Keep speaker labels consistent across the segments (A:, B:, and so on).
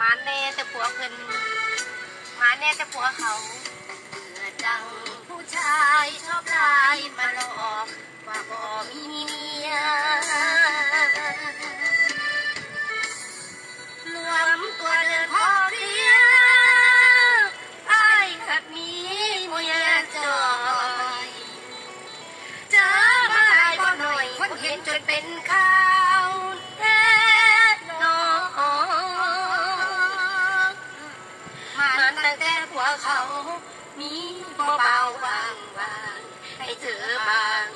A: มาแน่แต่ผัวเพิ่นมาแน่แต่ผัวเขาเบื่อจังผู้ชายชอบลายมาหลอกว่าบ่มีเมียรวมตัวเดินพ่อเพลียไอ้ขัดมีมวยจอยเจอมาหลายบ่หน่อยคนเห็นจนเป็นข้า แต่หัวเขา มีบ่เบาบางบางให้เจอบาง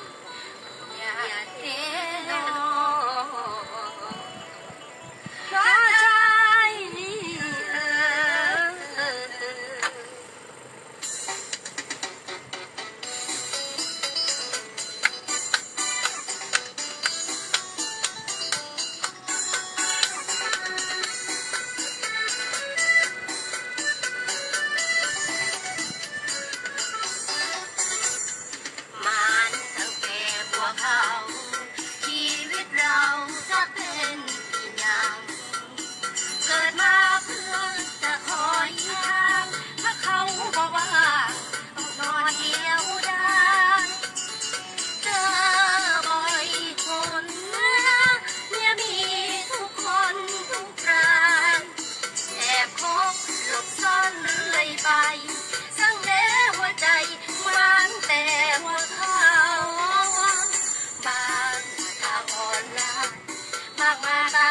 A: bye.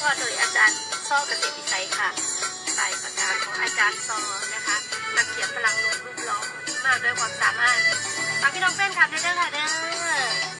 A: พาะโดยอาจารย์ซอเกษตรวิสัยค่ะสายปากกาของอาจารย์ซอนะคะนักเขียนพลังลมรูปหล่อมากด้วยความสามารถฝากพี่น้องแฟนคลับด้เด้อค่ะเด้อ